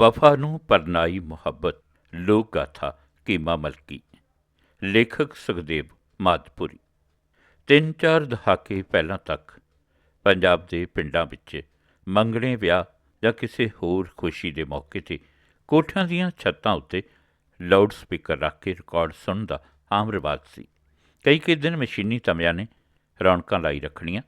ਵਫਾ ਨੂੰ ਪਰਨਾਈ ਮੁਹੱਬਤ, ਲੋਕ ਗਾਥਾ, ਕੀਮਾ ਮਲਕੀ। ਲੇਖਕ ਸੁਖਦੇਵ ਮਾਦਪੁਰੀ ਤਿੰਨ ਚਾਰ ਦਹਾਕੇ ਪਹਿਲਾਂ ਤੱਕ ਪੰਜਾਬ ਦੇ ਪਿੰਡਾਂ ਵਿੱਚ ਮੰਗਣੇ ਵਿਆਹ ਜਾਂ ਕਿਸੇ ਹੋਰ ਖੁਸ਼ੀ ਦੇ ਮੌਕੇ ਤੇ ਕੋਠਿਆਂ ਦੀਆਂ ਛੱਤਾਂ ਉੱਤੇ ਲਾਊਡ ਸਪੀਕਰ ਰੱਖ ਕੇ ਰਿਕਾਰਡ ਸੁਣਨ ਦਾ ਆਮ ਰਿਵਾਜ ਸੀ। ਕਈ ਕਈ ਦਿਨ ਮਸ਼ੀਨੀ ਤਮਿਆਂ ਨੇ ਰੌਣਕਾਂ ਲਾਈ ਰੱਖਣੀਆਂ।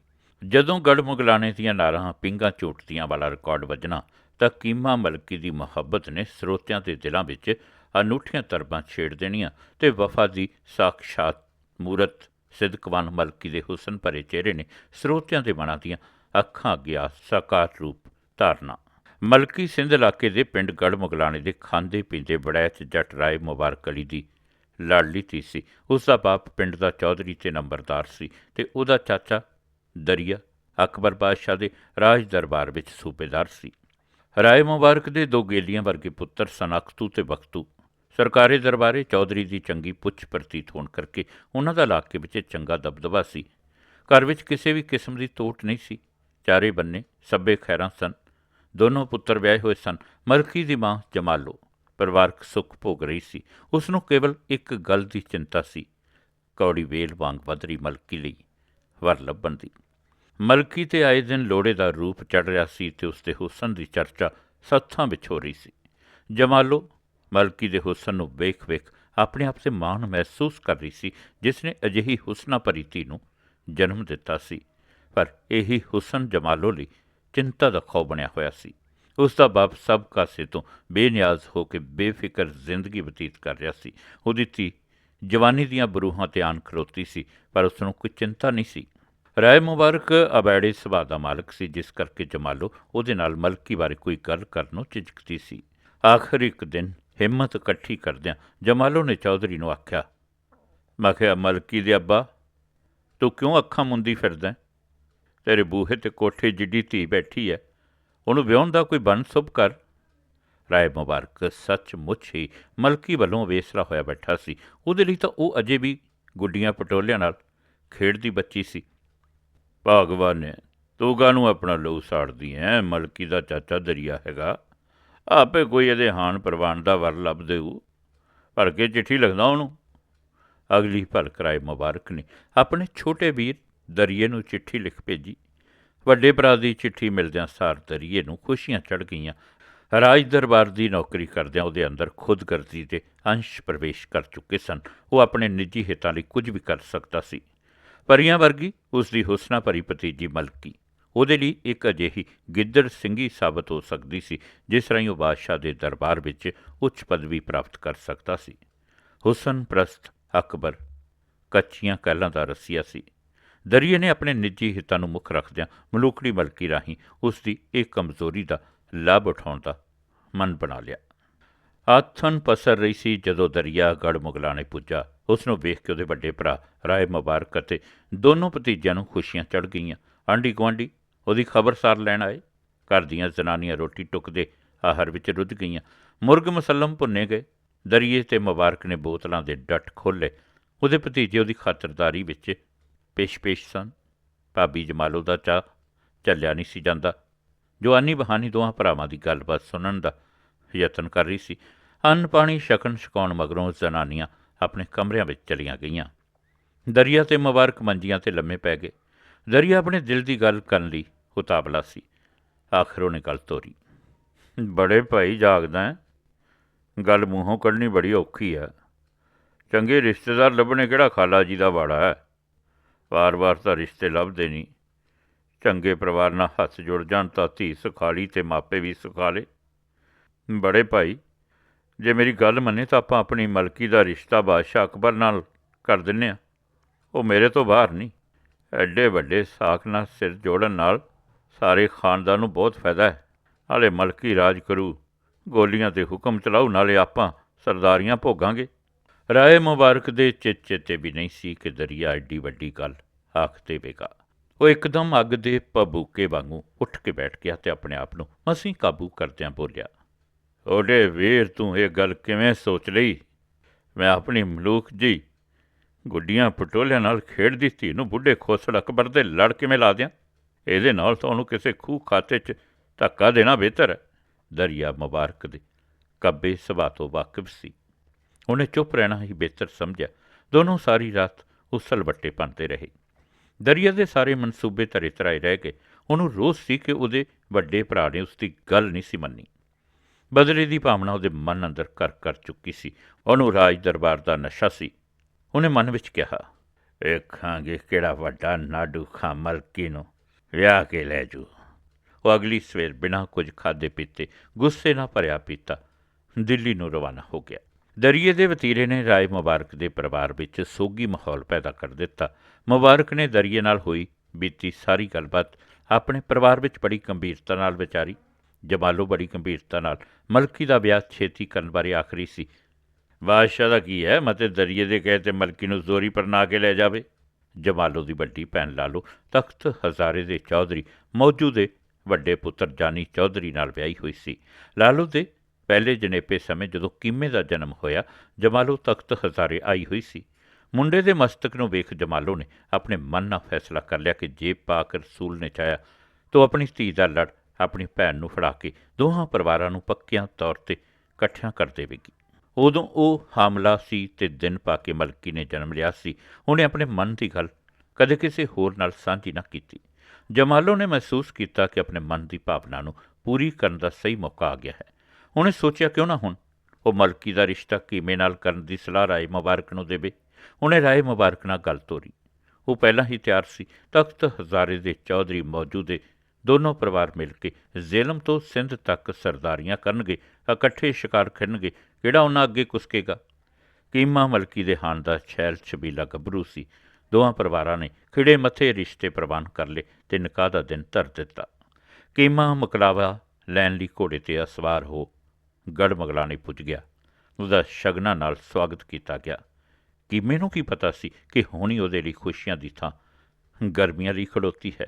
ਜਦੋਂ ਗੜ ਮੁਗਲਾਣੇ ਦੀਆਂ ਨਾਰਾਂ ਪਿੰਗਾ ਝੋਟਦੀਆਂ ਵਾਲਾ ਰਿਕਾਰਡ ਵੱਜਣਾ ਤਾਂ ਕੀਮਾ ਮਲਕੀ ਦੀ ਮੁਹੱਬਤ ਨੇ ਸਰੋਤਿਆਂ ਦੇ ਦਿਲਾਂ ਵਿੱਚ ਅਨੂਠੀਆਂ ਤਰਬਾਂ ਛੇੜ ਦੇਣੀਆਂ ਤੇ ਵਫਾ ਦੀ ਸਾਖਸ਼ਾਤ ਮੂਰਤ ਸਿਦਕਵਾਨ ਮਲਕੀ ਦੇ ਹੁਸਨ ਭਰੇ ਚਿਹਰੇ ਨੇ ਸਰੋਤਿਆਂ ਦੇ ਮਨਾਂ ਦੀਆਂ ਅੱਖਾਂ ਅੱਗੇ ਸਾਕਾਰ ਰੂਪ ਧਾਰਨਾ। ਮਲਕੀ ਸਿੰਧ ਇਲਾਕੇ ਦੇ ਪਿੰਡ ਗੜ ਮੁਗਲਾਣੇ ਦੇ ਖਾਂਦੇ ਪੀਂਦੇ ਬੜੈਚ ਜੱਟ ਰਾਏ ਮੁਬਾਰਕ ਅਲੀ ਦੀ ਲਾਡਲੀ ਧੀ ਸੀ। ਉਸ ਦਾ ਬਾਪ ਪਿੰਡ ਦਾ ਚੌਧਰੀ ਤੇ ਨੰਬਰਦਾਰ ਸੀ ਤੇ ਉਹਦਾ ਚਾਚਾ ਦਰਿਆ ਅਕਬਰ ਬਾਦਸ਼ਾਹ ਦੇ ਰਾਜ ਦਰਬਾਰ ਵਿੱਚ ਸੂਬੇਦਾਰ ਸੀ। ਰਾਏ ਮੁਬਾਰਕ ਦੇ ਦੋ ਗੇਲੀਆਂ ਵਰਗੇ ਪੁੱਤਰ ਸਨ ਅਖਤੂ ਤੇ ਬਖਤੂ। ਸਰਕਾਰੀ ਦਰਬਾਰੇ ਚੌਧਰੀ ਦੀ ਚੰਗੀ ਪੁੱਛ ਪ੍ਰਤੀਤ ਹੋਣ ਕਰਕੇ ਉਹਨਾਂ ਦਾ ਇਲਾਕੇ ਵਿੱਚ ਚੰਗਾ ਦਬਦਬਾ ਸੀ। ਘਰ ਵਿੱਚ ਕਿਸੇ ਵੀ ਕਿਸਮ ਦੀ ਤੋਟ ਨਹੀਂ ਸੀ। ਚਾਰੇ ਬੰਨੇ ਸੱਬੇ ਖੈਰਾਂ ਸਨ। ਦੋਨੋਂ ਪੁੱਤਰ ਵਿਆਹੇ ਹੋਏ ਸਨ। ਮਲਕੀ ਦੀ ਮਾਂ ਜਮਾਲੋ ਪਰਿਵਾਰਕ ਸੁੱਖ ਭੋਗ ਰਹੀ ਸੀ। ਉਸ ਨੂੰ ਕੇਵਲ ਇੱਕ ਗੱਲ ਦੀ ਚਿੰਤਾ ਸੀ। ਕੌੜੀ ਵੇਲ ਵਾਂਗ ਵਧਰੀ ਮਲਕੀ ਲਈ ਵਰ ਲੱਭਣ ਦੀ। ਮਲਕੀ ਤੇ ਆਏ ਦਿਨ ਲੋੜੇ ਦਾ ਰੂਪ ਚੜ ਰਿਹਾ ਸੀ ਤੇ ਉਸ ਦੇ ਹੁਸਨ ਦੀ ਚਰਚਾ ਸੱਥਾਂ ਵਿੱਚ ਹੋ ਰਹੀ ਸੀ। ਜਮਾਲੋ ਮਲਕੀ ਦੇ ਹੁਸਨ ਨੂੰ ਵੇਖ-ਵੇਖ ਆਪਣੇ ਆਪ ਤੇ ਮਾਣ ਮਹਿਸੂਸ ਕਰ ਰਹੀ ਸੀ, ਜਿਸ ਨੇ ਅਜਿਹੀ ਹੁਸਨਾ ਭਰੀ ਧੀ ਨੂੰ ਜਨਮ ਦਿੱਤਾ ਸੀ। ਪਰ ਇਹੀ ਹੁਸਨ ਜਮਾਲੋ ਲਈ ਚਿੰਤਾ ਦਾ ਖੌ ਬਣਿਆ ਹੋਇਆ ਸੀ। ਉਸ ਦਾ ਬਾਪ ਸਭ ਕਾਸੇ ਤੋਂ ਬੇਨਿਆਜ਼ ਹੋ ਕੇ ਬੇਫਿਕਰ ਜ਼ਿੰਦਗੀ ਬਤੀਤ ਕਰ ਰਿਹਾ ਸੀ। ਉਹਦੀ ਧੀ ਜਵਾਨੀ ਦੀਆਂ ਬਰੂਹਾਂ ਤੇ ਆਨ ਖਲੋਤੀ ਸੀ, ਪਰ ਉਸ ਨੂੰ ਕੋਈ ਚਿੰਤਾ ਨਹੀਂ ਸੀ। ਰਾਏ ਮੁਬਾਰਕ ਅਬੈੜੇ ਸੁਭਾਅ ਦਾ ਮਾਲਕ ਸੀ, ਜਿਸ ਕਰਕੇ ਜਮਾਲੋ ਉਹਦੇ ਨਾਲ ਮਲਕੀ ਬਾਰੇ ਕੋਈ ਗੱਲ ਕਰਨ ਨੂੰ ਝਿਜਕਦੀ ਸੀ। ਆਖਰ ਇੱਕ ਦਿਨ ਹਿੰਮਤ ਇਕੱਠੀ ਕਰਦਿਆਂ ਜਮਾਲੋ ਨੇ ਚੌਧਰੀ ਨੂੰ ਆਖਿਆ, ਮੈਂ ਕਿਹਾ, ਮਲਕੀ ਦੇ ਅੱਬਾ, ਤੂੰ ਕਿਉਂ ਅੱਖਾਂ ਮੁੰਦੀ ਫਿਰਦਾ ਤੇਰੇ ਬੂਹੇ ਤੇ ਕੋਠੇ ਜਿੱਡੀ ਧੀ ਬੈਠੀ ਹੈ, ਉਹਨੂੰ ਵਿਆਹਣ ਦਾ ਕੋਈ ਬਣ ਸੁਭ ਕਰ? ਰਾਏ ਮੁਬਾਰਕ ਸੱਚਮੁੱਚ ਹੀ ਮਲਕੀ ਵੱਲੋਂ ਵੇਸਰਾ ਹੋਇਆ ਬੈਠਾ ਸੀ। ਉਹਦੇ ਲਈ ਤਾਂ ਉਹ ਅਜੇ ਵੀ ਗੁੱਡੀਆਂ ਪਟੋਲਿਆਂ ਨਾਲ ਖੇਡਦੀ ਬੱਚੀ ਸੀ। ਭਾਗਵਾਨ ਨੇ ਤੂੰ ਨੂੰ ਆਪਣਾ ਲਹੂ ਸਾੜਦੀ ਐ, ਮਲਕੀ ਦਾ ਚਾਚਾ ਦਰਿਆ ਹੈਗਾ। ਆਪੇ ਕੋਈ ਇਹਦੇ ਹਾਨ ਪ੍ਰਵਾਨ ਦਾ ਵਰ ਲੱਭ ਦੇਊ। ਭਰ ਕੇ ਚਿੱਠੀ ਲਿਖਦਾ ਉਹਨੂੰ। ਅਗਲੀ ਭਲ ਕਰਾਏ ਮੁਬਾਰਕ ਨੇ। ਆਪਣੇ ਛੋਟੇ ਵੀਰ ਦਰਿਏ ਨੂੰ ਚਿੱਠੀ ਲਿਖ ਭੇਜੀ। ਵੱਡੇ ਭਰਾ ਦੀ ਚਿੱਠੀ ਮਿਲਦਿਆਂ ਸਾਰ ਦਰਿਏ ਨੂੰ ਖੁਸ਼ੀਆਂ ਚੜ ਗਈਆਂ। ਰਾਜ ਦਰਬਾਰ ਦੀ ਨੌਕਰੀ ਕਰਦਿਆਂ ਉਹਦੇ ਅੰਦਰ ਖੁਦਗਰਜ਼ੀ ਦੇ ਅੰਸ਼ ਪ੍ਰਵੇਸ਼ ਕਰ ਚੁੱਕੇ ਸਨ। ਉਹ ਆਪਣੇ ਨਿੱਜੀ ਹਿੱਤਾਂ ਲਈ ਕੁਝ ਵੀ ਕਰ ਸਕਦਾ ਸੀ। ਪਰੀਆਂ ਵਰਗੀ ਉਸ ਦੀ ਹੁਸਨਾ ਭਰੀ ਭਤੀਜੀ ਮਲਕੀ। ਉਹਦੇ ਲਈ ਇੱਕ ਅਜਿਹੀ ਗਿੱਦੜ ਸਿੰਘੀ ਸਾਬਤ ਹੋ ਸਕਦੀ ਸੀ, ਜਿਸ ਰਾਹੀਂ ਉਹ ਬਾਦਸ਼ਾਹ ਦੇ ਦਰਬਾਰ ਵਿੱਚ ਉੱਚ ਪਦਵੀ ਪ੍ਰਾਪਤ ਕਰ ਸਕਦਾ ਸੀ। ਹੁਸਨ ਪ੍ਰਸਤ ਅਕਬਰ, ਕੱਚੀਆਂ ਕਹਿਲਾਂ ਦਾ ਰਸੀਆ ਸੀ। ਦਰੀਏ ਨੇ ਆਪਣੇ ਨਿੱਜੀ ਹਿੱਤਾਂ ਨੂੰ ਮੁੱਖ ਰੱਖਦਿਆਂ ਮਲੂਕੜੀ ਮਲਕੀ ਰਾਹੀਂ ਉਸ ਦੀ ਇਹ ਕਮਜ਼ੋਰੀ ਦਾ ਲਾਭ ਉਠਾਉਣ ਦਾ ਮਨ ਬਣਾ ਲਿਆ। ਆਥਨ ਪਸਰ ਰਹੀ ਸੀ ਜਦੋਂ ਦਰਿਆ ਗੜ ਮੁਗਲਾਣੇ ਪੁੱਜਾ। ਉਸ ਨੂੰ ਵੇਖ ਕੇ ਉਹਦੇ ਵੱਡੇ ਭਰਾ ਰਾਏ ਮੁਬਾਰਕ ਅਤੇ ਦੋਨੋਂ ਭਤੀਜਿਆਂ ਨੂੰ ਖੁਸ਼ੀਆਂ ਚੜ ਗਈਆਂ। ਆਂਢੀ ਗੁਆਂਢੀ, ਉਹਦੀ ਖਬਰਸਾਰ ਲੈਣ ਆਏ। ਘਰ ਦੀਆਂ ਜ਼ਨਾਨੀਆਂ ਰੋਟੀ ਟੁੱਕਦੇ ਆਹਰ ਵਿੱਚ ਰੁੱਝ ਗਈਆਂ। ਮੁਰਗ ਮਸਲਮ ਭੁੰਨੇ ਗਏ। ਦਰਿਏ ਤੇ ਮੁਬਾਰਕ ਨੇ ਬੋਤਲਾਂ ਦੇ ਡੱਟ ਖੋਲੇ ਉਹਦੇ ਭਤੀਜੇ ਉਹਦੀ ਖਾਤਰਦਾਰੀ ਵਿੱਚ ਪੇਸ਼-ਪੇਸ਼ ਸਨ। ਭਾਬੀ ਜਮਾਲੋ ਦਾ ਚਾਹ ਚੱਲਿਆ ਨਹੀਂ ਸੀ ਜਾਂਦਾ। ਜਵਾਨੀ ਬਹਾਨੀ ਦੋਹਾਂ ਭਰਾਵਾਂ ਦੀ ਗੱਲਬਾਤ ਸੁਣਨ ਦਾ ਯਤਨ ਕਰ ਰਹੀ ਸੀ। ਅੰਨ ਪਾਣੀ ਛਕਣ ਛਕਾਉਣ ਮਗਰੋਂ ਜ਼ਨਾਨੀਆਂ ਆਪਣੇ ਕਮਰਿਆਂ ਵਿੱਚ ਚਲੀਆਂ ਗਈਆਂ। ਦਰਿਆ ਤੇ ਮੁਬਾਰਕ ਮੰਜੀਆਂ ਤੇ ਲੰਮੇ ਪੈ ਗਏ। ਦਰਿਆ ਆਪਣੇ ਦਿਲ ਦੀ ਗੱਲ ਕਰਨ ਲਈ ਉਤਾਵਲਾ ਸੀ। ਆਖਰ ਉਹਨੇ ਗੱਲ ਤੋਰੀ। ਬੜੇ ਭਾਈ ਜਾਗਦਾ ਹੈ। ਗੱਲ ਮੂੰਹੋਂ ਕੱਢਣੀ ਬੜੀ ਔਖੀ ਹੈ ਚੰਗੇ ਰਿਸ਼ਤੇਦਾਰ ਲੱਭਣੇ ਕਿਹੜਾ ਖਾਲਾ ਜੀ ਦਾ ਵਾੜਾ ਹੈ। ਵਾਰ-ਵਾਰ ਤਾਂ ਰਿਸ਼ਤੇ ਲੱਭਦੇ ਨਹੀਂ। ਚੰਗੇ ਪਰਿਵਾਰ ਨਾਲ ਹੱਥ ਜੁੜ ਜਾਣ ਤਾਂ ਧੀ ਸੁਖਾਲੀ ਤੇ ਮਾਪੇ ਵੀ ਸੁਖਾਲੇ ਬੜੇ ਭਾਈ, ਜੇ ਮੇਰੀ ਗੱਲ ਮੰਨੇ ਤਾਂ ਆਪਾਂ ਆਪਣੀ ਮਲਕੀ ਦਾ ਰਿਸ਼ਤਾ ਬਾਦਸ਼ਾਹ ਅਕਬਰ ਨਾਲ ਕਰ ਦਿੰਨੇ ਆ। ਉਹ ਮੇਰੇ ਤੋਂ ਬਾਹਰ ਨਹੀਂ। ਐਡੇ ਵੱਡੇ ਸਾਖ ਨਾਲ ਸਿਰ ਜੋੜਨ ਨਾਲ ਸਾਰੇ ਖਾਨਦਾਨ ਨੂੰ ਬਹੁਤ ਫਾਇਦਾ ਹੈ। ਹਾਲੇ ਮਲਕੀ ਰਾਜ ਕਰੂ, ਗੋਲੀਆਂ ਤੇ ਹੁਕਮ ਚਲਾਉ ਨਾਲੇ ਆਪਾਂ ਸਰਦਾਰੀਆਂ ਭੋਗਾਂਗੇ। ਰਾਏ ਮੁਬਾਰਕ ਦੇ ਚਿੱਚੇ ਵੀ ਨਹੀਂ ਸੀ ਕਿ ਦਰਿਆ ਐਡੀ ਵੱਡੀ ਗੱਲ, ਆਖ ਬੇਗਾ ਉਹ ਇੱਕਦਮ ਅੱਗ ਦੇ ਪਬੂਕੇ ਵਾਂਗੂ ਉੱਠ ਕੇ ਬੈਠ ਗਿਆ ਤੇ ਆਪਣੇ ਆਪ ਨੂੰ ਮਸੀਂ ਕਾਬੂ ਕਰਦਿਆਂ ਬੋਲਿਆ ਓਡੇ ਵੀਰ ਤੂੰ ਇਹ ਗੱਲ ਕਿਵੇਂ ਸੋਚ ਲਈ? ਮੈਂ ਆਪਣੀ ਮਲੂਕ ਜੀ ਗੁੱਡੀਆਂ ਪਟੋਲਿਆਂ ਨਾਲ ਖੇਡਦੀ ਧੀ ਨੂੰ ਬੁੱਢੇ ਖੋਸੜ ਅਕਬਰ ਦੇ ਲੜ ਕਿਵੇਂ ਲਾ ਦਿਆਂ? ਇਹਦੇ ਨਾਲ ਤਾਂ ਉਹਨੂੰ ਕਿਸੇ ਖੂਹ ਖਾਤੇ 'ਚ ਧੱਕਾ ਦੇਣਾ ਬਿਹਤਰ ਹੈ। ਦਰਿਆ ਮੁਬਾਰਕ ਦੇ ਕੱਬੇ ਸੁਭਾਅ ਤੋਂ ਵਾਕਿਫ ਸੀ। ਉਹਨੇ ਚੁੱਪ ਰਹਿਣਾ ਹੀ ਬਿਹਤਰ ਸਮਝਿਆ। ਦੋਨੋਂ ਸਾਰੀ ਰਾਤ ਉਸਲ ਬੱਟੇ ਪੰਦੇ ਰਹੇ। ਦਰਿਆ ਦੇ ਸਾਰੇ ਮਨਸੂਬੇ ਧਰੇ ਧਰਾਏ ਰਹਿ ਗਏ। ਉਹਨੂੰ ਰੋਸ ਸੀ ਕਿ ਉਹਦੇ ਵੱਡੇ ਭਰਾ ਨੇ ਉਸ ਦੀ ਗੱਲ ਨਹੀਂ ਸੀ ਮੰਨੀ। ਬਦਲੇ ਦੀ ਭਾਵਨਾ ਉਹਦੇ ਮਨ ਅੰਦਰ ਕਰ ਕਰ ਚੁੱਕੀ ਸੀ। ਉਹਨੂੰ ਰਾਜ ਦਰਬਾਰ ਦਾ ਨਸ਼ਾ ਸੀ। ਉਹਨੇ ਮਨ ਵਿੱਚ ਕਿਹਾ, ਵੇਖਾਂਗੇ ਕਿਹੜਾ ਵੱਡਾ ਨਾਡੂ ਖਾਂ ਮਲਕੀ ਨੂੰ ਵਿਆਹ ਕੇ ਲੈ ਜੂ। ਉਹ ਅਗਲੀ ਸਵੇਰ ਬਿਨਾਂ ਕੁਝ ਖਾਦੇ ਪੀਤੇ ਗੁੱਸੇ ਨਾਲ ਭਰਿਆ ਪੀਤਾ ਦਿੱਲੀ ਨੂੰ ਰਵਾਨਾ ਹੋ ਗਿਆ। ਦਰਿਏ ਦੇ ਵਤੀਰੇ ਨੇ ਰਾਏ ਮੁਬਾਰਕ ਦੇ ਪਰਿਵਾਰ ਵਿੱਚ ਸੋਗੀ ਮਾਹੌਲ ਪੈਦਾ ਕਰ ਦਿੱਤਾ। ਮੁਬਾਰਕ ਨੇ ਦਰਿਏ ਨਾਲ ਹੋਈ ਬੀਤੀ ਸਾਰੀ ਗੱਲਬਾਤ ਆਪਣੇ ਪਰਿਵਾਰ ਵਿੱਚ ਬੜੀ ਗੰਭੀਰਤਾ ਨਾਲ ਵਿਚਾਰੀ। ਜਮਾਲੋ ਬੜੀ ਗੰਭੀਰਤਾ ਨਾਲ। ਮਲਕੀ ਦਾ ਵਿਆਹ ਛੇਤੀ ਕਰਨ ਬਾਰੇ ਆਖਰੀ ਸੀ। ਬਾਦਸ਼ਾਹ ਦਾ ਕੀ ਹੈ? ਮਤੇ ਦਰਿਏ ਦੇ ਕਹੇ ਤੇ ਮਲਕੀ ਨੂੰ ਜ਼ੋਰੀ ਪਰ ਨਾ ਕੇ ਲੈ ਜਾਵੇ। ਜਮਾਲੋ ਦੀ ਵੱਡੀ ਭੈਣ ਲਾਲੋ ਤਖਤ ਹਜ਼ਾਰੇ ਦੇ ਚੌਧਰੀ, ਮੌਜੂ ਦੇ ਵੱਡੇ ਪੁੱਤਰ ਜਾਨੀ ਚੌਧਰੀ ਨਾਲ ਵਿਆਹੀ ਹੋਈ ਸੀ। ਲਾਲੋ ਦੇ ਪਹਿਲੇ ਜਨੇਪੇ ਸਮੇਂ ਜਦੋਂ ਕੀਮੇ ਦਾ ਜਨਮ ਹੋਇਆ ਜਮਾਲੋ ਤਖਤ ਹਜ਼ਾਰੇ ਆਈ ਹੋਈ ਸੀ। ਮੁੰਡੇ ਦੇ ਮਸਤਕ ਨੂੰ ਵੇਖ ਜਮਾਲੋ ਨੇ ਆਪਣੇ ਮਨ ਨਾਲ ਫੈਸਲਾ ਕਰ ਲਿਆ ਕਿ ਜੇ ਪਾਕ ਰਸੂਲ ਨੇ ਚਾਹਿਆ, ਤਾਂ ਆਪਣੀ ਧੀ ਦਾ ਲੜ ਆਪਣੀ ਭੈਣ ਨੂੰ ਫੜਾ ਕੇ ਦੋਹਾਂ ਪਰਿਵਾਰਾਂ ਨੂੰ ਪੱਕਿਆਂ ਤੌਰ ਤੇ ਇਕੱਠਿਆਂ ਕਰ ਦੇਵੇਗੀ। ਉਦੋਂ ਉਹ ਹਾਮਲਾ ਸੀ ਤੇ ਦਿਨ ਪਾ ਕੇ ਮਲਕੀ ਨੇ ਜਨਮ ਲਿਆ ਸੀ। ਉਹਨੇ ਆਪਣੇ ਮਨ ਦੀ ਗੱਲ ਕਦੇ ਕਿਸੇ ਹੋਰ ਨਾਲ ਸਾਂਝੀ ਨਾ ਕੀਤੀ। ਜਮਾਲੋ ਨੇ ਮਹਿਸੂਸ ਕੀਤਾ ਕਿ ਆਪਣੇ ਮਨ ਦੀ ਭਾਵਨਾ ਨੂੰ ਪੂਰੀ ਕਰਨ ਦਾ ਸਹੀ ਮੌਕਾ ਆ ਗਿਆ ਹੈ। ਉਹਨੇ ਸੋਚਿਆ ਕਿਉਂ ਨਾ ਹੁਣ? ਉਹ ਮਲਕੀ ਦਾ ਰਿਸ਼ਤਾ ਕਿਵੇਂ ਨਾਲ ਕਰਨ ਦੀ ਸਲਾਹ ਰਾਏ ਮੁਬਾਰਕ ਨੂੰ ਦੇਵੇ? ਉਹਨੇ ਰਾਏ ਮੁਬਾਰਕ ਨਾਲ ਗੱਲ ਤੋਰੀ। ਉਹ ਪਹਿਲਾਂ ਹੀ ਤਿਆਰ ਸੀ। ਤਖਤ ਹਜ਼ਾਰੇ ਦੇ ਚੌਧਰੀ ਮੌਜੂਦੇ ਦੋਨੋਂ ਪਰਿਵਾਰ ਮਿਲ ਕੇ ਜ਼ੇਲਮ ਤੋਂ ਸਿੰਧ ਤੱਕ ਸਰਦਾਰੀਆਂ ਕਰਨਗੇ, ਇਕੱਠੇ ਸ਼ਿਕਾਰ ਖੇਡਣਗੇ ਕਿਹੜਾ ਉਹਨਾਂ ਅੱਗੇ ਕੁਸਕੇਗਾ? ਕੀਮਾ ਮਲਕੀ ਦੇ ਹਾਨ ਦਾ ਛੈਲ ਛਬੀਲਾ ਗੱਭਰੂ ਸੀ। ਦੋਹਾਂ ਪਰਿਵਾਰਾਂ ਨੇ ਖਿੜੇ ਮੱਥੇ ਰਿਸ਼ਤੇ ਪ੍ਰਵਾਨ ਕਰ ਲਏ ਤੇ ਨਿਕਾਹ ਦਾ ਦਿਨ ਧਰ ਦਿੱਤਾ। ਕੀਮਾ ਮਕਲਾਵਾ ਲੈਣ ਲਈ ਘੋੜੇ ਤੇ ਅਸਵਾਰ ਹੋ ਗੜ ਮਗਲਾਣੇ ਪੁੱਜ ਗਿਆ। ਉਹਦਾ ਸ਼ਗਨਾਂ ਨਾਲ ਸਵਾਗਤ ਕੀਤਾ ਗਿਆ। ਕੀਮੇ ਨੂੰ ਕੀ ਪਤਾ ਸੀ ਕਿ ਹੋਣੀ ਉਹਦੇ ਲਈ ਖੁਸ਼ੀਆਂ ਦੀ ਥਾਂ ਗਰਮੀਆਂ ਲਈ ਖੜੋਤੀ ਹੈ।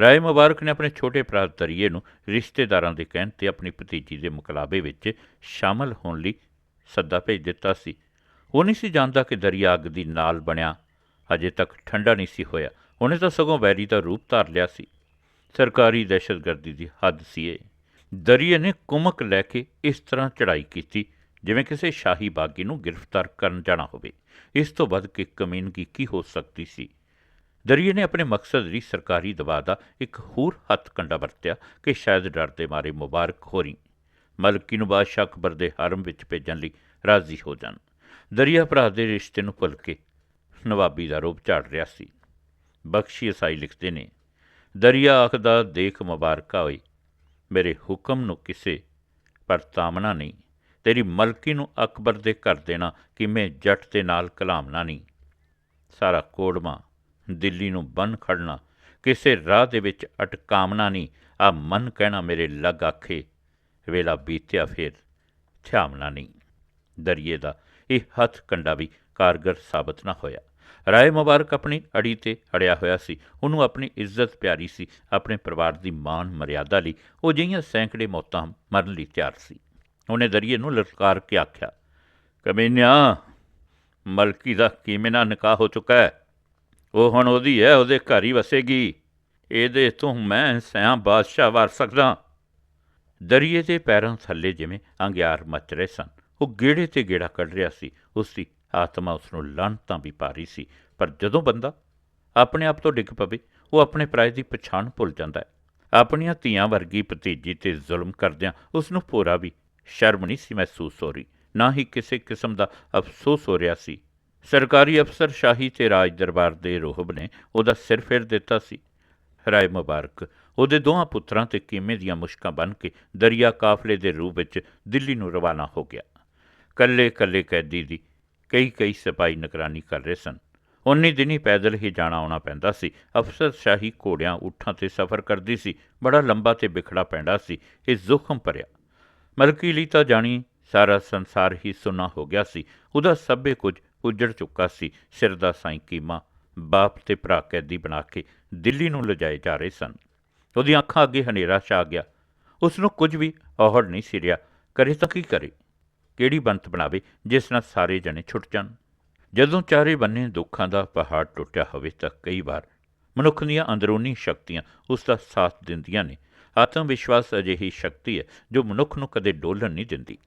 ਰਾਏ ਮੁਬਾਰਕ ਨੇ ਆਪਣੇ ਛੋਟੇ ਭਰਾ ਦਰਿਏ ਨੂੰ ਰਿਸ਼ਤੇਦਾਰਾਂ ਦੇ ਕਹਿਣ ਤੇ ਆਪਣੀ ਭਤੀਜੀ ਦੇ ਮੁਕਲਾਬੇ ਵਿੱਚ ਸ਼ਾਮਲ ਹੋਣ ਲਈ ਸੱਦਾ ਭੇਜ ਦਿੱਤਾ ਸੀ। ਉਹ ਨਹੀਂ ਸੀ ਜਾਣਦਾ ਕਿ ਦਰਿਆ ਅੱਗ ਦੀ ਨਾਲ ਬਣਿਆ। ਅਜੇ ਤੱਕ ਠੰਡਾ ਨਹੀਂ ਸੀ ਹੋਇਆ। ਉਹਨੇ ਤਾਂ ਸਗੋਂ ਵੈਰੀ ਦਾ ਰੂਪ ਧਾਰ ਲਿਆ ਸੀ। ਸਰਕਾਰੀ ਦਹਿਸ਼ਤਗਰਦੀ ਦੀ ਹੱਦ ਸੀ ਇਹ। ਦਰਿਏ ਨੇ ਕੁਮਕ ਲੈ ਕੇ ਇਸ ਤਰ੍ਹਾਂ ਚੜ੍ਹਾਈ ਕੀਤੀ, ਜਿਵੇਂ ਕਿਸੇ ਸ਼ਾਹੀ ਬਾਗੀ ਨੂੰ ਗ੍ਰਿਫਤਾਰ ਕਰਨ ਜਾਣਾ ਹੋਵੇ। ਇਸ ਤੋਂ ਵੱਧ ਕਿ ਕਮੀਨਗੀ ਕੀ ਹੋ ਸਕਦੀ ਸੀ? ਦਰੀਏ ਨੇ ਆਪਣੇ ਮਕਸਦ ਲਈ ਸਰਕਾਰੀ ਦਬਾਅ ਦਾ ਇੱਕ ਹੋਰ ਹੱਥ ਕੰਡਾ ਵਰਤਿਆ ਕਿ ਸ਼ਾਇਦ ਡਰ ਦੇ ਮਾਰੇ ਮੁਬਾਰਕ ਹੋਰੀ ਮਲਕੀ ਨੂੰ ਬਾਦਸ਼ਾਹ ਅਕਬਰ ਦੇ ਹਰਮ ਵਿੱਚ ਭੇਜਣ ਲਈ ਰਾਜ਼ੀ ਹੋ ਜਾਣ। ਦਰਿਆ ਭਰਾ ਦੇ ਰਿਸ਼ਤੇ ਨੂੰ ਭੁੱਲ ਕੇ ਨਵਾਬੀ ਦਾ ਰੂਪ ਝਾੜ ਰਿਹਾ ਸੀ। ਬਖਸ਼ੀ ਅਸਾਈ ਲਿਖਦੇ ਨੇ, ਦਰਿਆ ਆਖਦਾ, ਦੇਖ ਮੁਬਾਰਕਾ ਹੋਈ ਮੇਰੇ ਹੁਕਮ ਨੂੰ ਕਿਸੇ ਪਰ ਤਾਮਨਾ ਨਹੀਂ। ਤੇਰੀ ਮਲਕੀ ਨੂੰ ਅਕਬਰ ਦੇ ਕਰ ਦੇਣਾ ਕਿ ਮੈਂ ਜੱਟ ਦੇ ਨਾਲ ਕਲਾਮਣਾ ਨਹੀਂ ਸਾਰਾ ਕੋੜਮਾ ਦਿੱਲੀ ਨੂੰ ਬੰਨ ਖੜਨਾ ਕਿਸੇ ਰਾਹ ਦੇ ਵਿੱਚ ਅਟਕਾਮਣਾ ਨਹੀਂ। ਆ ਮਨ ਕਹਿਣਾ ਮੇਰੇ ਲੱਗ ਆਖੇ। ਵੇਲਾ ਬੀਤਿਆ ਫੇਰ। ਥਿਆਮਣਾ ਨਹੀਂ। ਦਰਿਏ ਦਾ ਇਹ ਹੱਥ ਕੰਡਾ ਵੀ ਕਾਰਗਰ ਸਾਬਤ ਨਾ ਹੋਇਆ। ਰਾਏ ਮੁਬਾਰਕ ਆਪਣੀ ਅੜੀ ਤੇ ਅੜਿਆ ਹੋਇਆ ਸੀ। ਉਹਨੂੰ ਆਪਣੀ ਇੱਜ਼ਤ ਪਿਆਰੀ ਸੀ। ਆਪਣੇ ਪਰਿਵਾਰ ਦੀ ਮਾਨ ਮਰਿਆਦਾ ਲਈ ਉਹ ਜਿਹੀਆਂ ਸੈਂਕੜੇ ਮੌਤਾਂ ਮਰਨ ਲਈ ਤਿਆਰ ਸੀ। ਉਹਨੇ ਦਰਿਏ ਨੂੰ ਲਲਕਾਰ ਕੇ ਆਖਿਆ, ਕਮੀਨਿਆ, ਮਲਕੀ ਦਾ ਕਿਵੇਂ ਨਾ ਨਿਕਾਹ ਹੋ ਚੁੱਕਾ ਹੈ? ਉਹ ਹੁਣ ਉਹਦੀ ਹੈ ਉਹਦੇ ਘਰ ਹੀ ਵਸੇਗੀ। ਇਹਦੇ ਤੋਂ ਮੈਂ ਸਿਆਂ ਬਾਦਸ਼ਾਹ ਵਾਰ ਸਕਦਾ। ਦਰਿਏ ਦੇ ਪੈਰਾਂ ਥੱਲੇ ਜਿਵੇਂ ਅੰਗਿਆਰ ਮੱਚ ਰਹੇ ਸਨ। ਉਹ ਗੇੜੇ ਤੇ ਗੇੜਾ ਕੱਢ ਰਿਹਾ ਸੀ। ਉਸ ਦੀ ਆਤਮਾ ਉਸ ਨੂੰ ਲਾਂਤਾਂ ਵੀ ਪਾ ਰਹੀ ਸੀ। ਪਰ ਜਦੋਂ ਬੰਦਾ ਆਪਣੇ ਆਪ ਤੋਂ ਡਿੱਗ ਪਵੇ, ਉਹ ਆਪਣੇ ਪ੍ਰਾਇ ਦੀ ਪਛਾਣ ਭੁੱਲ ਜਾਂਦਾ ਹੈ। ਆਪਣੀਆਂ ਧੀਆਂ ਵਰਗੀ ਭਤੀਜੀ ਤੇ ਜ਼ੁਲਮ ਕਰਦਿਆਂ ਉਸ ਨੂੰ ਪੂਰਾ ਵੀ ਸ਼ਰਮ ਨਹੀਂ ਸੀ ਮਹਿਸੂਸ ਹੋ ਰਹੀ। ਨਾ ਹੀ ਕਿਸੇ ਕਿਸਮ ਦਾ ਅਫਸੋਸ ਹੋ ਰਿਹਾ ਸੀ। ਸਰਕਾਰੀ ਅਫਸਰ ਸ਼ਾਹੀ ਤੇ ਰਾਜ ਦਰਬਾਰ ਦੇ ਰੋਹਬ ਨੇ ਉਹਦਾ ਸਿਰ ਫੇਰ ਦਿੱਤਾ ਸੀ। ਰਾਏ ਮੁਬਾਰਕ। ਉਹਦੇ ਦੋਹਾਂ ਪੁੱਤਰਾਂ ਤੇ ਕੀਮੇ ਦੀਆਂ ਮੁਸ਼ਕਾਂ ਬਨ ਕੇ ਦਰਿਆ ਕਾਫਲੇ ਦੇ ਰੂਪ ਵਿੱਚ ਦਿੱਲੀ ਨੂੰ ਰਵਾਨਾ ਹੋ ਗਿਆ। ਕੱਲੇ ਕੱਲੇ ਕੈਦੀ ਦੀ ਕਈ ਕਈ ਸਿਪਾਹੀ ਨਿਗਰਾਨੀ ਕਰ ਰਹੇ ਸਨ। ਉਨੀ ਦਿਨੀ ਪੈਦਲ ਹੀ ਜਾਣਾ ਆਉਣਾ ਪੈਂਦਾ ਸੀ। ਅਫਸਰ ਸ਼ਾਹੀ ਘੋੜਿਆਂ, ਊਠਾਂ ਤੇ ਸਫ਼ਰ ਕਰਦੀ ਸੀ। ਬੜਾ ਲੰਬਾ ਤੇ ਵਿਖੜਾ ਪੈਂਦਾ ਸੀ। ਇਹ ਜ਼ੁਖਮ ਭਰਿਆ। ਮਲਕੀ ਲਈ ਤਾਂ ਜਾਣੀ ਸਾਰਾ ਸੰਸਾਰ ਹੀ ਸੁਨਾ ਹੋ ਗਿਆ ਸੀ। ਉਹਦਾ ਸਭੇ ਕੁਝ ਉੱਜੜ ਚੁੱਕਾ ਸੀ। ਸਿਰ ਦਾ ਸਾਈਂ ਕੀਮਾ ਬਾਪ ਤੇ ਭਰਾ ਕੈਦੀ ਬਣਾ ਕੇ ਦਿੱਲੀ ਨੂੰ ਲਿਜਾਏ ਜਾ ਰਹੇ ਸਨ। ਉਹਦੀਆਂ ਅੱਖਾਂ ਅੱਗੇ ਹਨੇਰਾ ਛਾ ਗਿਆ। ਉਸ ਨੂੰ ਕੁਝ ਵੀ ਔਹੜ ਨਹੀਂ ਸੀ ਰਿਹਾ। ਕਰੇ ਤਾਂ ਕੀ ਕਰੇ? ਕਿਹੜੀ ਬੰਤ ਬਣਾਵੇ ਜਿਸ ਨਾਲ ਸਾਰੇ ਜਣੇ ਛੁੱਟ ਜਾਣ? ਜਦੋਂ ਚਾਰੇ ਬੰਨੇ ਦੁੱਖਾਂ ਦਾ ਪਹਾੜ ਟੁੱਟਿਆ ਹੋਵੇ ਤਾਂ ਕਈ ਵਾਰ ਮਨੁੱਖ ਦੀਆਂ ਅੰਦਰੂਨੀ ਸ਼ਕਤੀਆਂ ਉਸ ਦਾ ਸਾਥ ਦਿੰਦੀਆਂ ਨੇ। ਆਤਮ ਵਿਸ਼ਵਾਸ ਅਜਿਹੀ ਸ਼ਕਤੀ ਹੈ ਜੋ ਮਨੁੱਖ ਨੂੰ ਕਦੇ ਡੋਲਣ ਨਹੀਂ ਦਿੰਦੀ।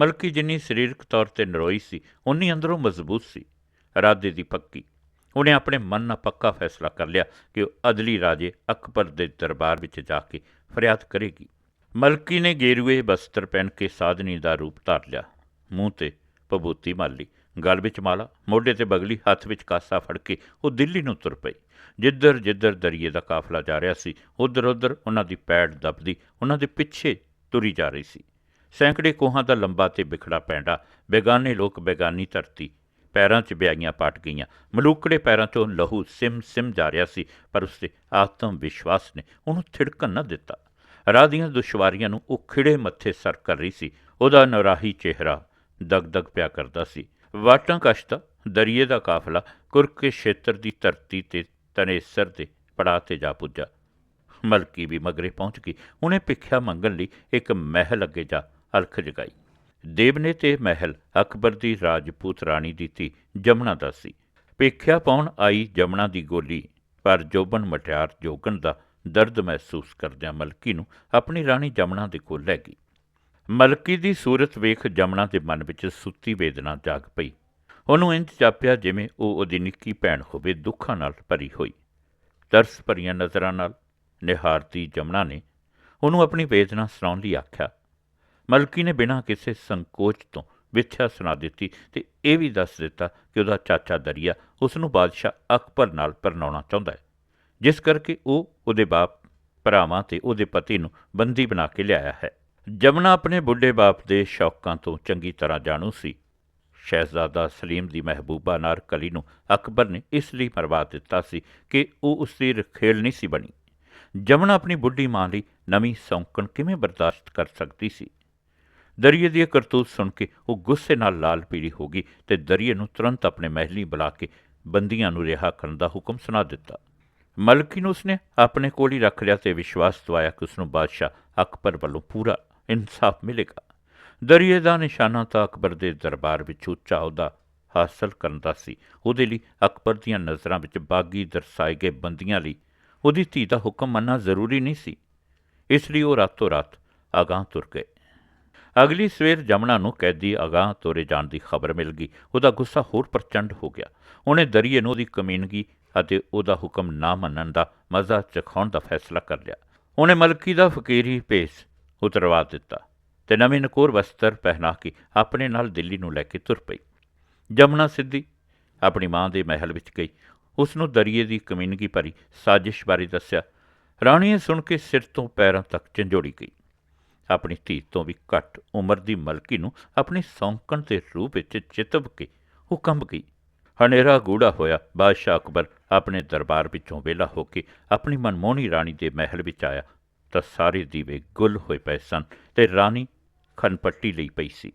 ਮਲਕੀ ਜਿੰਨੀ ਸਰੀਰਕ ਤੌਰ ਤੇ ਨਰੋਈ ਸੀ ਉਨੀ ਅੰਦਰੋਂ ਮਜ਼ਬੂਤ ਸੀ। ਇਰਾਦੇ ਦੀ ਪੱਕੀ। ਉਹਨੇ ਆਪਣੇ ਮਨ ਨਾਲ ਪੱਕਾ ਫੈਸਲਾ ਕਰ ਲਿਆ ਕਿ ਉਹ ਅਦਲੀ ਰਾਜੇ ਅਕਬਰ ਦੇ ਦਰਬਾਰ ਵਿੱਚ ਜਾ ਕੇ ਫਰਿਆਦ ਕਰੇਗੀ। ਮਲਕੀ ਨੇ ਗੇਰੂਏ ਬਸਤਰ ਪਹਿਨ ਕੇ ਸਾਧਨੀ ਦਾ ਰੂਪ ਧਾਰ ਲਿਆ। ਮੂੰਹ ਤੇ ਪਬੂਤੀ ਮਾਲੀ ਗਲ ਵਿੱਚ ਮਾਲਾ, ਮੋਢੇ ਤੇ ਬਗਲੀ ਹੱਥ ਵਿੱਚ ਕਾਸਾ ਫੜ ਕੇ ਉਹ ਦਿੱਲੀ ਨੂੰ ਤੁਰ ਪਈ। ਜਿੱਧਰ ਜਿੱਧਰ ਦਰਿਏ ਦਾ ਕਾਫਲਾ ਜਾ ਰਿਹਾ ਸੀ ਉਧਰ ਉਧਰ ਉਹਨਾਂ ਦੀ ਪੈੜ ਦਬਦੀ, ਉਹਨਾਂ ਦੇ ਪਿੱਛੇ ਤੁਰੀ ਜਾ ਰਹੀ ਸੀ। ਸੈਂਕੜੇ ਕੋਹਾਂ ਦਾ ਲੰਬਾ ਤੇ ਵਿਖੜਾ ਪੈਂਡਾ। ਬੇਗਾਨੇ ਲੋਕ ਬੇਗਾਨੀ ਧਰਤੀ, ਪੈਰਾਂ 'ਚ ਬਿਆਈਆਂ ਪਾਟ ਗਈਆਂ। ਮਲੂਕੜੇ ਪੈਰਾਂ 'ਚੋਂ ਲਹੂ ਸਿਮ ਸਿਮ ਜਾ ਰਿਹਾ ਸੀ, ਪਰ ਉਸਦੇ ਆਤਮ ਵਿਸ਼ਵਾਸ ਨੇ ਉਹਨੂੰ ਥਿੜਕਣ ਨਾ ਦਿੱਤਾ। ਰਾਹ ਦੀਆਂ ਦੁਸ਼ਵਾਰੀਆਂ ਨੂੰ ਉਹ ਖਿੜੇ ਮੱਥੇ ਸਰ ਕਰ ਰਹੀ ਸੀ। ਉਹਦਾ ਨਰਾਹੀ ਚਿਹਰਾ ਦਗਦਗ ਪਿਆ ਕਰਦਾ ਸੀ। ਵਾਟਾਂ ਕਸ਼ਤਾ ਦਰਿਏ ਦਾ ਕਾਫਲਾ ਕੁਰਕੇ ਖੇਤਰ ਦੀ ਧਰਤੀ ਤੇ ਤਨੇਸਰ ਦੇ ਪੜਾਅ ਤੇ ਜਾ ਪੁੱਜਾ। ਮਲਕੀ ਵੀ ਮਗਰੇ ਪਹੁੰਚ ਗਈ। ਉਹਨੇ ਭਿੱਖਿਆ ਮੰਗਣ ਲਈ ਇੱਕ ਮਹਿਲ ਅੱਗੇ ਜਾ ਅਲਖ ਜਗਾਈ। ਦੇਵਨੇ ਤੇ ਮਹਿਲ ਅਕਬਰ ਦੀ ਰਾਜਪੂਤ ਰਾਣੀ ਦੀ ਧੀ ਜਮਨਾ ਦਾ ਸੀ। ਭਿੱਖਿਆ ਪਾਉਣ ਆਈ ਜਮਨਾ ਦੀ ਗੋਲੀ, ਪਰ ਜੋਬਨ ਮਟਿਆਰ ਜੋਗਨ ਦਾ ਦਰਦ ਮਹਿਸੂਸ ਕਰਦਿਆਂ ਮਲਕੀ ਨੂੰ ਆਪਣੀ ਰਾਣੀ ਜਮਨਾ ਦੇ ਕੋਲ ਲੈ ਗਈ। ਮਲਕੀ ਦੀ ਸੂਰਤ ਵੇਖ ਜਮਨਾ ਦੇ ਮਨ ਵਿੱਚ ਸੁੱਤੀ ਵੇਦਨਾ ਜਾਗ ਪਈ। ਉਹਨੂੰ ਇੰਜ ਚਾਪਿਆ ਜਿਵੇਂ ਉਹ ਉਹਦੀ ਨਿੱਕੀ ਭੈਣ ਹੋਵੇ ਦੁੱਖਾਂ ਨਾਲ ਭਰੀ ਹੋਈ। ਤਰਸ ਭਰੀਆਂ ਨਜ਼ਰਾਂ ਨਾਲ ਨਿਹਾਰਤੀ ਜਮਨਾ ਨੇ ਉਹਨੂੰ ਆਪਣੀ ਵੇਦਨਾ ਸੁਣਾਉਣ ਲਈ ਆਖਿਆ ਮਲਕੀ ਨੇ ਬਿਨਾਂ ਕਿਸੇ ਸੰਕੋਚ ਤੋਂ ਵਿਥਿਆ ਸੁਣਾ ਦਿੱਤੀ ਤੇ ਇਹ ਵੀ ਦੱਸ ਦਿੱਤਾ ਕਿ ਉਹਦਾ ਚਾਚਾ ਦਰਿਆ ਉਸ ਨੂੰ ਬਾਦਸ਼ਾਹ ਅਕਬਰ ਨਾਲ ਪਰਨਾਉਣਾ ਚਾਹੁੰਦਾ ਹੈ, ਜਿਸ ਕਰਕੇ ਉਹ ਉਹਦੇ ਬਾਪ, ਭਰਾਵਾਂ ਤੇ ਉਹਦੇ ਪਤੀ ਨੂੰ ਬੰਦੀ ਬਣਾ ਕੇ ਲਿਆਇਆ ਹੈ। ਜਮਨਾ ਆਪਣੇ ਬੁੱਢੇ ਬਾਪ ਦੇ ਸ਼ੌਕਾਂ ਤੋਂ ਚੰਗੀ ਤਰ੍ਹਾਂ ਜਾਣੂ ਸੀ। ਸ਼ਹਿਜ਼ਾਦਾ ਸਲੀਮ ਦੀ ਮਹਿਬੂਬਾ ਨਾਰ ਕਲੀ ਨੂੰ ਅਕਬਰ ਨੇ ਇਸ ਲਈ ਮਰਵਾ ਦਿੱਤਾ ਸੀ ਕਿ ਉਹ ਉਸ ਦੀ ਰਖੇਲ ਨਹੀਂ ਸੀ ਬਣੀ। ਜਮਨਾ ਆਪਣੀ ਬੁੱਢੀ ਮਾਂ ਲਈ ਨਵੀਂ ਸੌਂਕਣ ਕਿਵੇਂ ਬਰਦਾਸ਼ਤ ਕਰ ਸਕਦੀ ਸੀ? ਦਰੀਏ ਦੀ ਕਰਤੂਤ ਸੁਣ ਕੇ ਉਹ ਗੁੱਸੇ ਨਾਲ ਲਾਲ ਪੀੜੀ ਹੋ ਗਈ ਤੇ ਦਰੀਏ ਨੂੰ ਤੁਰੰਤ ਆਪਣੇ ਮਹਿਲੀ ਬੁਲਾ ਕੇ ਬੰਦੀਆਂ ਨੂੰ ਰਿਹਾ ਕਰਨ ਦਾ ਹੁਕਮ ਸੁਣਾ ਦਿੱਤਾ। ਮਲਕੀ ਨੂੰ ਉਸਨੇ ਆਪਣੇ ਕੋਲ ਹੀ ਰੱਖ ਲਿਆ ਤੇ ਵਿਸ਼ਵਾਸ ਦਵਾਇਆ ਕਿ ਉਸ ਨੂੰ ਬਾਦਸ਼ਾਹ ਅਕਬਰ ਵੱਲੋਂ ਪੂਰਾ ਇਨਸਾਫ ਮਿਲੇਗਾ। ਦਰੀਏ ਦਾ ਨਿਸ਼ਾਨਾ ਤਾਂ ਅਕਬਰ ਦੇ ਦਰਬਾਰ ਵਿੱਚ ਉੱਚਾ ਅਹੁਦਾ ਹਾਸਲ ਕਰਨ ਦਾ ਸੀ। ਉਹਦੇ ਲਈ ਅਕਬਰ ਦੀਆਂ ਨਜ਼ਰਾਂ ਵਿੱਚ ਬਾਗੀ ਦਰਸਾਏ ਗਏ ਬੰਦੀਆਂ ਲਈ ਉਹਦੀ ਧੀ ਦਾ ਹੁਕਮ ਮੰਨਣਾ ਜ਼ਰੂਰੀ ਨਹੀਂ ਸੀ। ਇਸ ਲਈ ਉਹ ਰਾਤੋਂ ਰਾਤ ਅਗਾਂਹ ਤੁਰ ਗਏ। ਅਗਲੀ ਸਵੇਰ ਜਮਨਾ ਨੂੰ ਕੈਦੀ ਅਗਾਂਹ ਤੋਰੇ ਜਾਣ ਦੀ ਖਬਰ ਮਿਲ ਗਈ। ਉਹਦਾ ਗੁੱਸਾ ਹੋਰ ਪ੍ਰਚੰਡ ਹੋ ਗਿਆ। ਉਹਨੇ ਦਰੀਏ ਨੂੰ ਉਹਦੀ ਕਮੀਨਗੀ ਅਤੇ ਉਹਦਾ ਹੁਕਮ ਨਾ ਮੰਨਣ ਦਾ ਮਜ਼ਾ ਚਖਾਉਣ ਦਾ ਫੈਸਲਾ ਕਰ ਲਿਆ। ਉਹਨੇ ਮਲਕੀ ਦਾ ਫਕੀਰੀ ਭੇਸ ਉਤਰਵਾ ਦਿੱਤਾ ਤੇ ਨਵੇਂ ਨਕੋਰ ਵਸਤਰ ਪਹਿਨਾ ਕੇ ਆਪਣੇ ਨਾਲ ਦਿੱਲੀ ਨੂੰ ਲੈ ਕੇ ਤੁਰ ਪਈ। ਜਮਨਾ ਸਿੱਧੀ ਆਪਣੀ ਮਾਂ ਦੇ ਮਹਿਲ ਵਿੱਚ ਗਈ। ਉਸ ਨੂੰ ਦਰਿਏ ਦੀ ਕਮੀਨਗੀ ਭਰੀ ਸਾਜ਼ਿਸ਼ ਬਾਰੇ ਦੱਸਿਆ। ਰਾਣੀ ਸੁਣ ਕੇ ਸਿਰ ਤੋਂ ਪੈਰਾਂ ਤੱਕ ਝੰਜੋੜੀ ਗਈ। ਆਪਣੀ ਧੀ ਤੋਂ ਵੀ ਘੱਟ ਉਮਰ ਦੀ ਮਲਕੀ ਨੂੰ ਆਪਣੀ ਸੌਂਕਣ ਦੇ ਰੂਪ ਵਿੱਚ ਚਿਤਬ ਕੇ ਉਹ ਕੰਬ ਗਈ। ਹਨੇਰਾ ਗੂੜਾ ਹੋਇਆ। ਬਾਦਸ਼ਾਹ ਅਕਬਰ ਆਪਣੇ ਦਰਬਾਰ ਵਿੱਚੋਂ ਵਿਹਲਾ ਹੋ ਕੇ ਆਪਣੀ ਮਨਮੋਹਣੀ ਰਾਣੀ ਦੇ ਮਹਿਲ ਵਿੱਚ ਆਇਆ ਤਾਂ ਸਾਰੇ ਦੀਵੇ ਗੁੱਲ ਹੋਏ ਪਏ ਸਨ ਤੇ ਰਾਣੀ ਖਨਪੱਟੀ ਲਈ ਪਈ ਸੀ।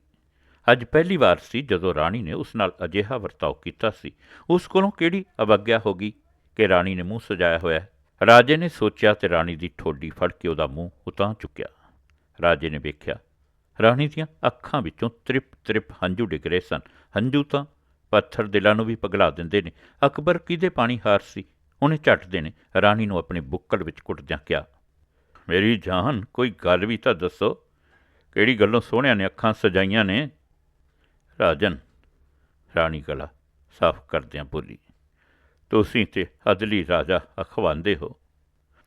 ਅੱਜ ਪਹਿਲੀ ਵਾਰ ਸੀ ਜਦੋਂ ਰਾਣੀ ਨੇ ਉਸ ਨਾਲ ਅਜਿਹਾ ਵਰਤਾਓ ਕੀਤਾ ਸੀ। ਉਸ ਕੋਲੋਂ ਕਿਹੜੀ ਅਵਗਿਆ ਹੋ ਗਈ ਕਿ ਰਾਣੀ ਨੇ ਮੂੰਹ ਸਜਾਇਆ ਹੋਇਆ ਰਾਜੇ ਨੇ ਸੋਚਿਆ ਤੇ ਰਾਣੀ ਦੀ ਠੋਡੀ ਫੜ ਕੇ ਉਹਦਾ ਮੂੰਹ ਉਤਾਂ ਚੁੱਕਿਆ। ਰਾਜੇ ਨੇ ਵੇਖਿਆ, ਰਾਣੀ ਦੀਆਂ ਅੱਖਾਂ ਵਿੱਚੋਂ ਤ੍ਰਿਪ ਤ੍ਰਿਪ ਹੰਝੂ ਡਿੱਗ ਰਹੇ ਸਨ। ਹੰਝੂ ਤਾਂ ਪੱਥਰ ਦਿਲਾਂ ਨੂੰ ਵੀ ਪਗਲਾ ਦਿੰਦੇ ਨੇ। ਅਕਬਰ ਕਿਹਦੇ ਪਾਣੀ ਹਾਰ ਸੀ? ਉਹਨੇ ਝੱਟ ਦੇਣੇ। ਰਾਣੀ ਨੂੰ ਆਪਣੇ ਬੁੱਕਲ ਵਿੱਚ ਕੁੱਟਦਿਆਂ ਕਿਹਾ, ਮੇਰੀ ਜਾਨ, ਕੋਈ ਗੱਲ ਵੀ ਤਾਂ ਦੱਸੋ। ਕਿਹੜੀ ਗੱਲੋਂ ਸੋਹਣਿਆਂ ਨੇ ਅੱਖਾਂ ਸਜਾਈਆਂ ਨੇ? ਰਾਜਨ, ਰਾਣੀ ਗਲਾ ਸਾਫ਼ ਕਰਦਿਆਂ ਬੋਲੀ, ਤੁਸੀਂ ਤੇ ਅਦਲੀ ਰਾਜਾ ਅਖਵਾਂਦੇ ਹੋ।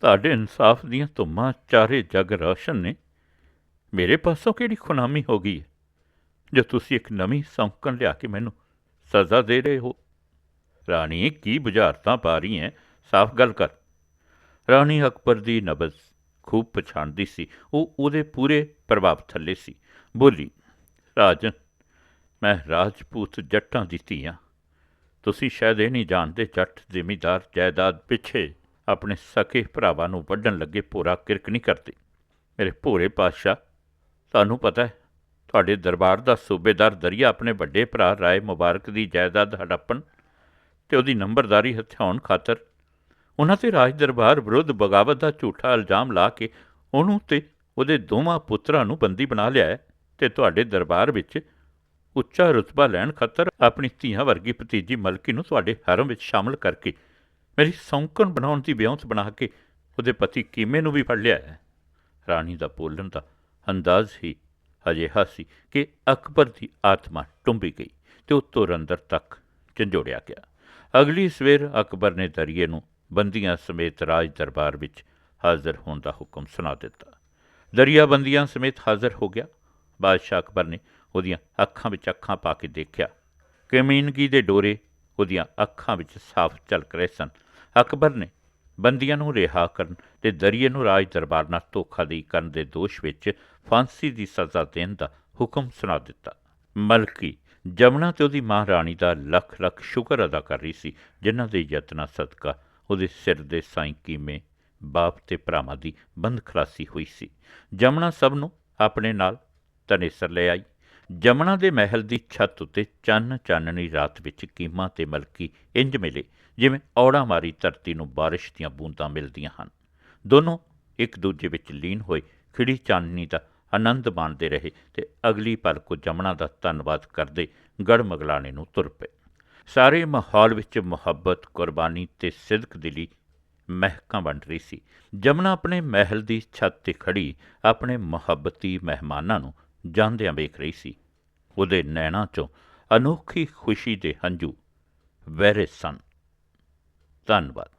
ਤੁਹਾਡੇ ਇਨਸਾਫ ਦੀਆਂ ਧੁੰਮਾਂ ਚਾਰੇ ਜਗ ਰੋਸ਼ਨ ਨੇ। ਮੇਰੇ ਪਾਸੋਂ ਕਿਹੜੀ ਖੁਨਾਮੀ ਹੋ ਗਈ ਹੈ? ਜੋ ਤੁਸੀਂ ਇੱਕ ਨਵੀਂ ਸੌਂਕਣ ਲਿਆ ਕੇ ਮੈਨੂੰ ਸਜ਼ਾ ਦੇ ਰਹੇ ਹੋ। ਰਾਣੀ, ਕੀ ਬੁਝਾਰਤਾਂ ਪਾ ਰਹੀ ਹੈ? ਸਾਫ਼ ਗੱਲ ਕਰ। ਰਾਣੀ ਅਕਬਰ ਦੀ ਨਬਜ਼ ਖੂਬ ਪਛਾਣਦੀ ਸੀ। ਉਹ ਉਹਦੇ ਪੂਰੇ ਪ੍ਰਭਾਵ ਥੱਲੇ ਸੀ। ਬੋਲੀ, ਰਾਜਨ, ਮੈਂ ਰਾਜਪੂਤ ਜੱਟਾਂ ਦੀ ਧੀ ਹਾਂ ਤੁਸੀਂ ਸ਼ਾਇਦ ਇਹ ਨਹੀਂ ਜਾਣਦੇ ਜੱਟ ਜ਼ਿਮੀਦਾਰ ਜਾਇਦਾਦ ਪਿੱਛੇ ਆਪਣੇ ਸਕੇ ਭਰਾਵਾਂ ਨੂੰ ਵੱਢਣ ਲੱਗੇ ਭੋਰਾ ਕਿਰਕ ਨਹੀਂ ਕਰਦੇ। ਮੇਰੇ ਭੋਰੇ ਪਾਤਸ਼ਾਹ ਤੁਹਾਨੂੰ ਪਤਾ ਹੈ, ਤੁਹਾਡੇ ਦਰਬਾਰ ਦਾ ਸੂਬੇਦਾਰ ਦਰਿਆ ਆਪਣੇ ਵੱਡੇ ਭਰਾ ਰਾਏ ਮੁਬਾਰਕ ਦੀ ਜਾਇਦਾਦ ਹੜੱਪਣ ਤੇ ਉਹਦੀ ਨੰਬਰਦਾਰੀ ਹਥਿਆਉਣ ਖਾਤਰ ਉਹਨਾਂ ਤੇ ਰਾਜ ਦਰਬਾਰ ਵਿਰੁੱਧ ਬਗਾਵਤ ਦਾ ਝੂਠਾ ਇਲਜ਼ਾਮ ਲਾ ਕੇ ਉਹਨੂੰ ਤੇ ਉਹਦੇ ਦੋਵਾਂ ਪੁੱਤਰਾਂ ਨੂੰ ਬੰਦੀ ਬਣਾ ਲਿਆ ਹੈ ਤੇ ਤੁਹਾਡੇ ਦਰਬਾਰ ਵਿੱਚ ਉੱਚਾ ਰੁਤਬਾ ਲੈਣ ਖਾਤਰ ਆਪਣੀ ਧੀਆਂ ਵਰਗੀ ਭਤੀਜੀ ਮਲਕੀ ਨੂੰ ਤੁਹਾਡੇ ਹਰਮ ਵਿੱਚ ਸ਼ਾਮਲ ਕਰਕੇ ਮੇਰੀ ਸੌਂਕਣ ਬਣਾਉਣ ਦੀ ਵਿਉਂਤ ਬਣਾ ਕੇ ਉਹਦੇ ਪਤੀ ਕੀਮੇ ਨੂੰ ਵੀ ਫੜ ਲਿਆ ਹੈ। ਰਾਣੀ ਦਾ ਬੋਲਣ ਦਾ ਅੰਦਾਜ਼ ਹੀ ਅਜਿਹਾ ਸੀ ਕਿ ਅਕਬਰ ਦੀ ਆਤਮਾ ਟੁੰਬੀ ਗਈ ਤੇ ਉਹ ਤੁਰ ਅੰਦਰ ਤੱਕ ਝੰਜੋੜਿਆ ਗਿਆ। ਅਗਲੀ ਸਵੇਰ ਅਕਬਰ ਨੇ ਦਰੀਏ ਨੂੰ ਬੰਦੀਆਂ ਸਮੇਤ ਰਾਜ ਦਰਬਾਰ ਵਿੱਚ ਹਾਜ਼ਰ ਹੋਣ ਦਾ ਹੁਕਮ ਸੁਣਾ ਦਿੱਤਾ। ਦਰਿਆ ਬੰਦੀਆਂ ਸਮੇਤ ਹਾਜ਼ਰ ਹੋ ਗਿਆ। ਬਾਦਸ਼ਾਹ ਅਕਬਰ ਨੇ ਉਹਦੀਆਂ ਅੱਖਾਂ ਵਿੱਚ ਅੱਖਾਂ ਪਾ ਕੇ ਦੇਖਿਆ ਕਮੀਨਗੀ ਦੇ ਡੋਰੇ ਉਹਦੀਆਂ ਅੱਖਾਂ ਵਿੱਚ ਸਾਫ਼ ਝਲਕ ਰਹੇ ਸਨ। ਅਕਬਰ ਨੇ ਬੰਦੀਆਂ ਨੂੰ ਰਿਹਾ ਕਰਨ ਤੇ ਦਰਿਏ ਨੂੰ ਰਾਜ ਦਰਬਾਰ ਨਾਲ ਧੋਖਾਧੜੀ ਕਰਨ ਦੇ ਦੋਸ਼ ਵਿੱਚ ਫਾਂਸੀ ਦੀ ਸਜ਼ਾ ਦੇਣ ਦਾ ਹੁਕਮ ਸੁਣਾ ਦਿੱਤਾ। ਮਲਕੀ ਜਮਨਾ ਤੇ ਉਹਦੀ ਮਾਂ ਰਾਣੀ ਦਾ ਲੱਖ ਲੱਖ ਸ਼ੁਕਰ ਅਦਾ ਕਰ ਰਹੀ ਸੀ, ਜਿਨ੍ਹਾਂ ਦੇ ਯਤਨਾਂ ਸਦਕਾ ਉਹਦੇ ਸਿਰ ਦੇ ਸਾਈਂ ਕੀਮੇ, ਬਾਪ ਤੇ ਭਰਾਵਾਂ ਦੀ ਬੰਦ ਖਲਾਸੀ ਹੋਈ ਸੀ। ਜਮਨਾ ਸਭ ਨੂੰ ਆਪਣੇ ਨਾਲ ਤਨੇਸਰ ਲੈ ਆਈ। ਜਮਨਾ ਦੇ ਮਹਿਲ ਦੀ ਛੱਤ ਉੱਤੇ ਚੰਨ ਚਾਨਣੀ ਰਾਤ ਵਿੱਚ ਕੀਮਾ ਤੇ ਮਲਕੀ ਇੰਜ ਮਿਲੇ ਜਿਵੇਂ ਔੜਾ ਮਾਰੀ ਧਰਤੀ ਨੂੰ ਬਾਰਿਸ਼ ਦੀਆਂ ਬੂੰਦਾਂ ਮਿਲਦੀਆਂ ਹਨ। ਦੋਨੋਂ ਇੱਕ ਦੂਜੇ ਵਿੱਚ ਲੀਨ ਹੋਏ, ਖਿੜੀ ਚਾਨਣੀ ਦਾ ਆਨੰਦ ਮਾਣਦੇ ਰਹੇ ਤੇ ਅਗਲੀ ਪਲ ਕੋ ਜਮਨਾ ਦਾ ਧੰਨਵਾਦ ਕਰਦੇ ਗੜਮਗਲਾਣੇ ਨੂੰ ਤੁਰ ਪਏ। ਸਾਰੇ ਮਾਹੌਲ ਵਿੱਚ ਮੁਹੱਬਤ, ਕੁਰਬਾਨੀ ਤੇ ਸਿਦਕ ਦਿਲੀ ਮਹਿਕਾਂ ਵੰਡ ਰਹੀ ਸੀ। ਜਮਨਾ ਆਪਣੇ ਮਹਿਲ ਦੀ ਛੱਤ ਤੇ ਖੜੀ ਆਪਣੇ ਮੁਹੱਬਤੀ ਮਹਿਮਾਨਾਂ ਨੂੰ ਜਾਂਦਿਆਂ ਵੇਖ ਰਹੀ ਸੀ। ਉਹਦੇ ਨੈਣਾਂ 'ਚੋਂ ਅਨੋਖੀ ਖੁਸ਼ੀ ਦੇ ਹੰਝੂ ਵਹਿਰੇ ਸਨ। ਧੰਨਵਾਦ।